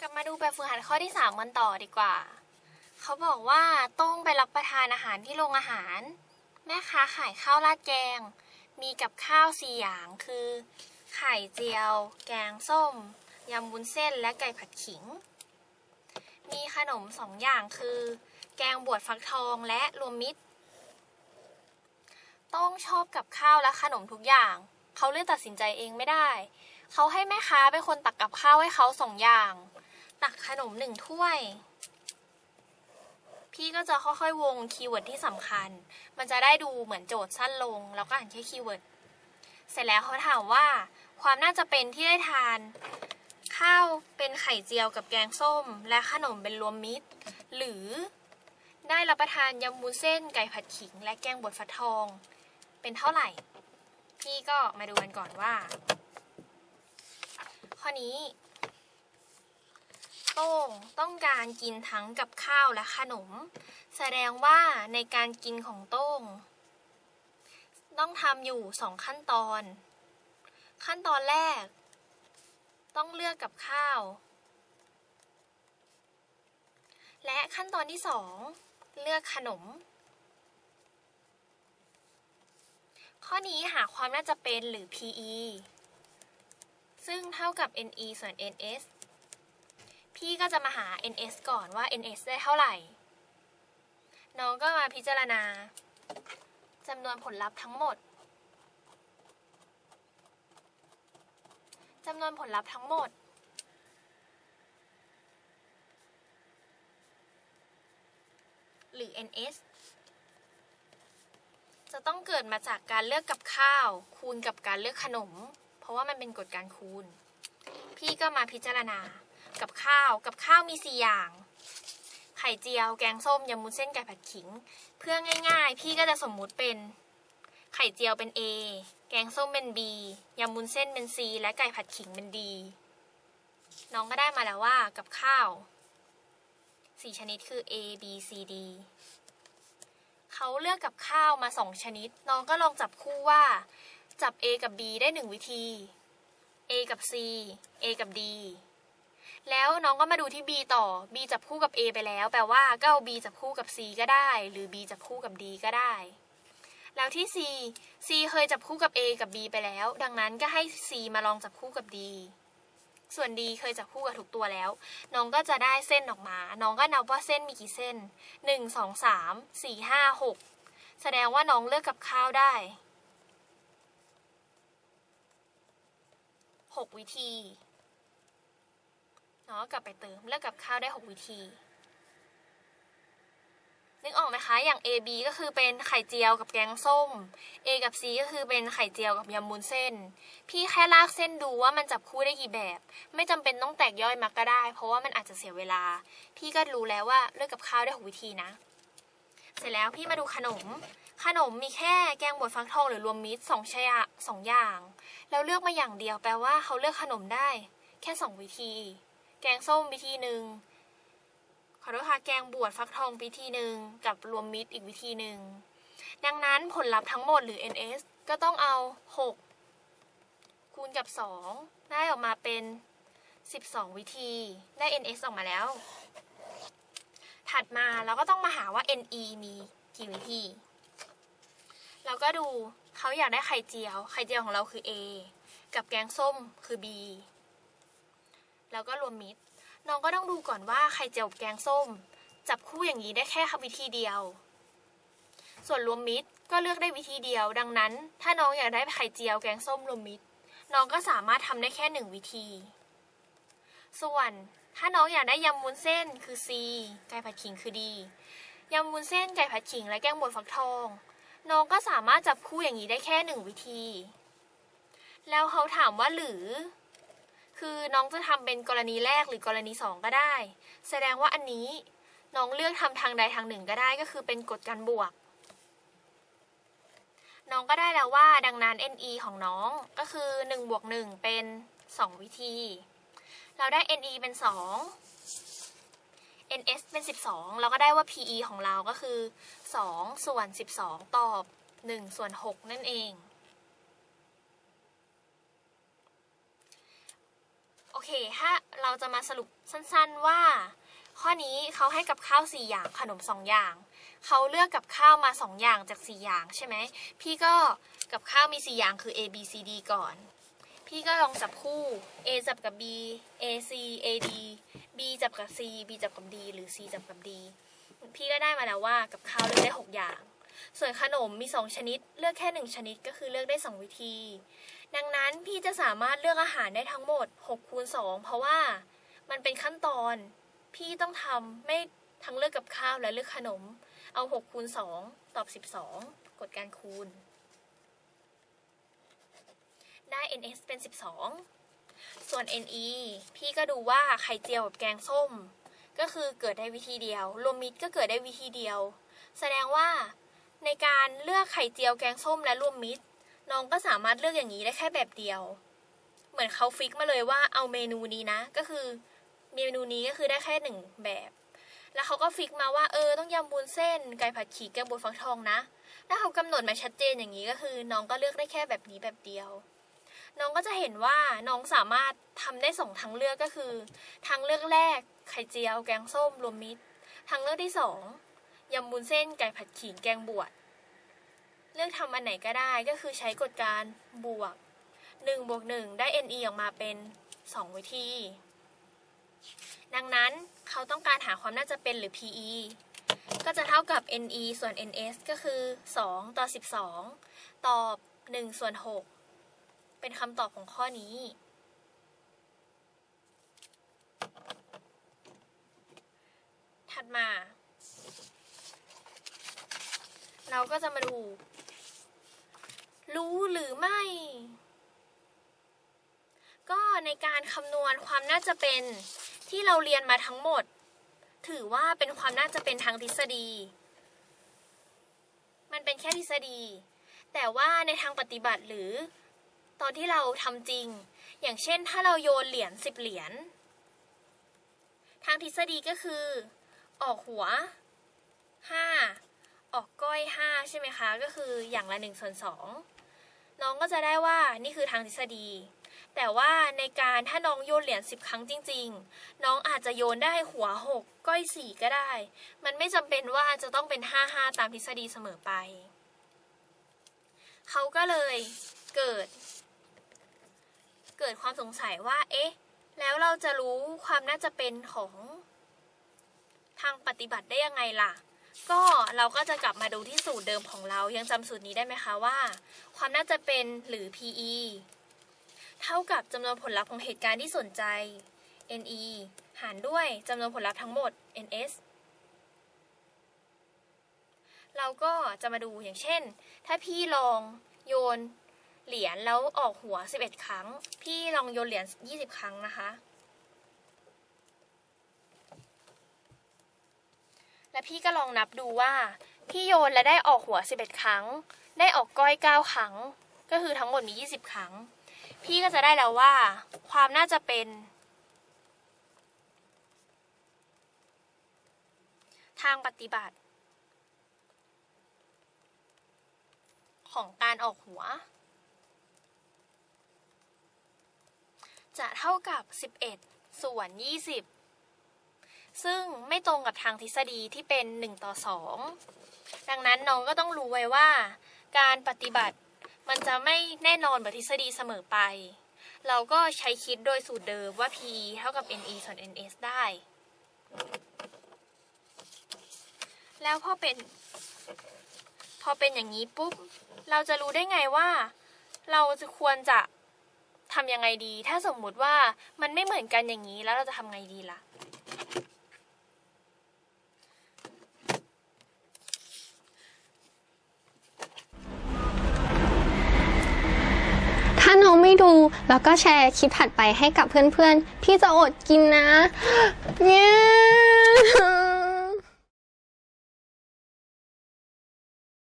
กลับมาดูแบบฝึกหัดข้อที่ 3 กันต่อดีกว่า เขาบอกว่าต้องไปรับประทานอาหารที่โรงอาหาร แม่ค้าขายข้าวราดแกง มีกับข้าวสี่อย่างคือ ไข่เจียว แกงส้ม ยำวุ้นเส้นและไก่ผัดขิง มีขนมสองอย่างคือ แกงบวชฟักทองและรวมมิตร ต้องชอบกับข้าวและขนมทุกอย่าง เขาเลือกตัดสินใจเองไม่ได้เขาให้แม่ค้าเป็นคนตักกับข้าวให้เขาสองอย่าง ตักขนมหนึ่งถ้วย พี่ก็จะค่อยๆ วงคีย์เวิร์ดที่สำคัญ มันจะได้ดูเหมือนโจทย์สั้นลง แล้วก็อ่านแค่คีย์เวิร์ด เสร็จแล้วเขาถามว่า ความน่าจะเป็นที่ได้ทาน ข้าวเป็นไข่เจียวกับแกงส้ม และขนมเป็นรวมมิตร หรือได้รับประทานยำวุ้นเส้นไก่ผัดขิง และแกงบดฟักทอง เป็นเท่าไหร่ พี่ก็มาดูกันก่อนว่า ข้อนี้ โต้งต้องการกินทั้งกับข้าวและขนม แสดงว่าในการกินของโต้ง ต้องทำอยู่สองขั้นตอน ขั้นตอนแรก ต้องเลือกกับข้าว และขั้นตอนที่สองเลือกขนม ข้อนี้หาความน่าจะเป็นหรือ PE ซึ่งเท่ากับ NE ส่วน NS พี่ก็จะมาหา NS ก่อนว่า NS ได้เท่าไหร่ น้องก็มาพิจารณาจำนวนผลลัพธ์ทั้งหมดจำนวนผลลัพธ์ทั้งหมด หรือ NS จะต้องเกิดมาจากการเลือกกับข้าว คูณกับการเลือกขนม เพราะว่ามันเป็นกฎการคูณ พี่ก็มาพิจารณา กับข้าว กับข้าวมีสี่อย่าง ไข่เจียว แกงส้มยำมุนเส้นไก่ผัดขิง เพื่อง่ายๆ พี่ก็จะสมมุติเป็น ไข่เจียวเป็น A แกงส้มเป็น B ยำมุนเส้นเป็น C และไก่ผัดขิงเป็น D น้องก็ได้มาแล้วว่ากับข้าวสี่ชนิดคือ A B C D เขาเลือกกับข้าวมาสองชนิด น้องก็ลองจับคู่ว่า จับ A กับ B ได้หนึ่งวิธี A กับ C A กับ D แล้วน้องก็มาดูที่ B ต่อ B จับคู่กับ A ไปแล้ว แปลว่าก็เอา B จับคู่กับ C ก็ได้ หรือ B จับคู่กับ D ก็ได้ แล้วที่ C C เคยจับคู่กับ A กับ B ไปแล้ว ดังนั้นก็ให้ C มาลองจับคู่กับ D ส่วน D เคยจับคู่กับทุกตัวแล้ว น้องก็จะได้เส้นออกมา น้องก็นับว่าเส้นมีกี่เส้นหนึ่งสองสามสี่ห้าหกแสดงว่าน้องเลือกกับข้าวได้หกวิธี น้องก็กลับไปเติมเลือกกับข้าวได้หกวิธี นึกออกไหมคะ อย่าง A B ก็คือเป็นไข่เจียวกับแกงส้ม A กับ C ก็คือเป็นไข่เจียวกับยำมุนเส้น พี่แค่ลากเส้นดูว่ามันจับคู่ได้กี่แบบ ไม่จำเป็นต้องแตกย่อยมาก็ได้ เพราะว่ามันอาจจะเสียเวลา พี่ก็รู้แล้วว่าเลือกกับข้าวได้หกวิธีนะ เสร็จแล้วพี่มาดูขนมขนมมีแค่แกงบดฟักทองหรือรวมมิตรสองชยะสองอย่าง แล้วเลือกมาอย่างเดียวแปลว่าเขาเลือกขนมได้ แค่สองวิธี แกงส้มวิธีหนึ่งขอโทษค่ะแกงบวชฟักทองวิธีหนึ่งกับรวมมิตรอีกวิธีหนึ่งดังนั้นผลลัพธ์ทั้งหมดหรือ NS ก็ต้องเอา 6 คูณกับ 2 ได้ออกมาเป็น 12 วิธี ได้ NS ออกมาแล้ว ถัดมาเราก็ต้องมาหาว่า NE มีกี่วิธี เราก็ดูเขาอยากได้ไข่เจียว ไข่เจียวของเราคือ A กับแกงส้มคือ B แล้วก็รวมมิตร น้องก็ต้องดูก่อนว่าไข่เจียวแกงส้ม จับคู่อย่างนี้ได้แค่วิธีเดียว ส่วนรวมมิตรก็เลือกได้วิธีเดียว ดังนั้น ถ้าน้องอยากได้ไข่เจียวแกงส้มรวมมิตร น้องก็สามารถทำได้แค่หนึ่งวิธี ส่วนถ้าน้องอยากได้ยำวุ้นเส้นคือ C ไก่ผัดขิงคือ D ยำวุ้นเส้นไก่ผัดขิงและแกงบดฟักทอง น้องก็สามารถจับคู่อย่างนี้ได้แค่หนึ่งวิธี แล้วเขาถามว่าหรือ คือน้องจะทำเป็นกรณีแรกหรือกรณีสองก็ได้ แสดงว่าอันนี้น้องเลือกทำทางใดทางหนึ่งก็ได้ก็คือเป็นกฎการบวก น้องก็ได้แล้วว่าดังนั้น NE ของน้องก็คือ1บวก1เป็น 2 วิธี เราได้ NE เป็น 2 NS เป็น 12 เราก็ได้ว่า PE ของเราก็คือ 2 ส่วน 12 ตอบ 1 ส่วน 6 นั่นเอง โอ อ เค ถ้าเราจะมาสรุปสั้นๆว่า ข้อนี้เขาให้กับข้าว 4 อย่างขนม 2 อย่าง เขาเลือกกับข้าวมา 2 อย่างจาก 4 อย่างใช่ไหม พี่ก็กับข้าวมี 4 อย่างคือ A B C D ก่อน พี่ก็ลองจับคู่ A จับกับ B A C A D B จับกับ C B จับกับ D หรือ C จับกับ D พี่ก็ได้มาแล้วว่ากับข้าวเลือกได้ 6 อย่าง ส่วนขนมมี 2 ชนิด เลือกแค่ 1 ชนิดก็คือเลือกได้ 2 วิธี ดังนั้นพี่จะสามารถเลือกอาหารได้ทั้งหมด6คูณ2เพราะว่ามันเป็นขั้นตอน พี่ต้องทำไม่ทั้งเลือกกับข้าวและเลือกขนม เอา6คูณ2ตอบ 12 กดการคูณ ได้ ns เป็น 12 ส่วน ne พี่ก็ดูว่าไข่เจียวกับแกงส้ม ก็คือเกิดได้วิธีเดียว รวมมิตรก็เกิดได้วิธีเดียว แสดงว่า ในการเลือกไข่เจียวแกงส้มและรวมมิตร น้องก็สามารถเลือกอย่างนี้ได้แค่แบบเดียว เหมือนเขาฟิกมาเลยว่าเอาเมนูนี้นะ ก็คือเมนูนี้ก็คือได้แค่หนึ่งแบบ แล้วเขาก็ฟิกมาว่าเออต้องยำบุญเส้นไก่ผัดขี่แกงบวฟักทองนะ ถ้าเขากำหนดมาชัดเจนอย่างนี้ก็คือ น้องก็เลือกได้แค่แบบนี้แบบเดียว น้องก็จะเห็นว่าน้องสามารถทำได้สองทางเลือกก็คือทางเลือกแรกไข่เจียว แกงส้มรวมมิตรทางเลือกที่สอง ยำบุญเส้นไก่ผัดขิงแกงบวชเลือกทำอันไหนก็ได้ก็คือใช้กฎการบวก1บวก1ได้ NE ออกมาเป็น 2 วิธี ดังนั้นเขาต้องการหาความน่าจะเป็นหรือ PE ก็จะเท่ากับ NE ส่วน NS ก็คือ 2 ต่อ 12 ตอบ 1 ส่วน 6 เป็นคำตอบของข้อนี้ ถัดมา เราก็จะมาดู รู้หรือไม่ ก็ในการคำนวณความน่าจะเป็นที่เราเรียนมาทั้งหมด ถือว่าเป็นความน่าจะเป็นทางทฤษฎี มันเป็นแค่ทฤษฎี แต่ว่าในทางปฏิบัติหรือ ตอนที่เราทำจริง อย่างเช่น ถ้าเราโยนเหรียญสิบเหรียญทางทฤษฎีก็คือ ออกหัวห้า ออกก้อยห้าใช่ไหมคะ ก็คืออย่างละหนึ่งส่วนสองน้องก็จะได้ว่านี่คือทางทฤษฎี แต่ว่าในการถ้าน้องโยนเหรียญสิบครั้งจริง ๆ น้องอาจจะโยนได้หัวหกก้อยสี่ก็ได้ มันไม่จำเป็นว่าจะต้องเป็นห้าห้าตามทฤษฎีเสมอไป เขาก็เลยเกิด เกิดความสงสัยว่า เอ๊ะ แล้วเราจะรู้ความน่าจะเป็นของทางปฏิบัติได้ยังไงล่ะ ก็เราก็จะกลับมาดูที่สูตรเดิมของเรายังจำสูตรนี้ได้ไหมคะว่า ความน่าจะเป็นหรือ PE เท่ากับจำนวนผลลัพธ์ของเหตุการณ์ที่สนใจ NE หารด้วยจำนวนผลลัพธ์ทั้งหมด NS เราก็จะมาดูอย่างเช่น ถ้าพี่ลองโยนเหรียญแล้วออกหัว 11 ครั้ง พี่ลองโยนเหรียญ20 ครั้งนะคะ และพี่ก็ลองนับดูว่า พี่โยนและได้ออกหัว 11 ครั้ง ได้ออกก้อย 9 ครั้ง ก็คือทั้งหมดมี 20 ครั้ง พี่ก็จะได้แล้วว่า ความน่าจะเป็น ทางปฏิบัติ ของการออกหัว จะเท่ากับ 11 ส่วน 20 ซึ่งไม่ตรงกับทางทฤษฎีที่เป็น 1 ต่อ 2 ดังนั้นน้องก็ต้องรู้ไว้ว่า การปฏิบัติมันจะไม่แน่นอนแบบทฤษฎีเสมอไป เราก็ใช้คิดโดยสูตรเดิมว่า PE เท่ากับ NE ส่วน NS ได้ แล้วพอเป็น พอเป็นอย่างนี้ปุ๊บ เราจะรู้ได้ไงว่า เราจะควรจะทำยังไงดี ถ้าสมมุติว่ามันไม่เหมือนกันอย่างนี้แล้วเราจะทำไงดีล่ะ ดู แล้วก็แชร์คลิปถัดไปให้กับเพื่อนๆ พี่จะอดกินนะเนี่ย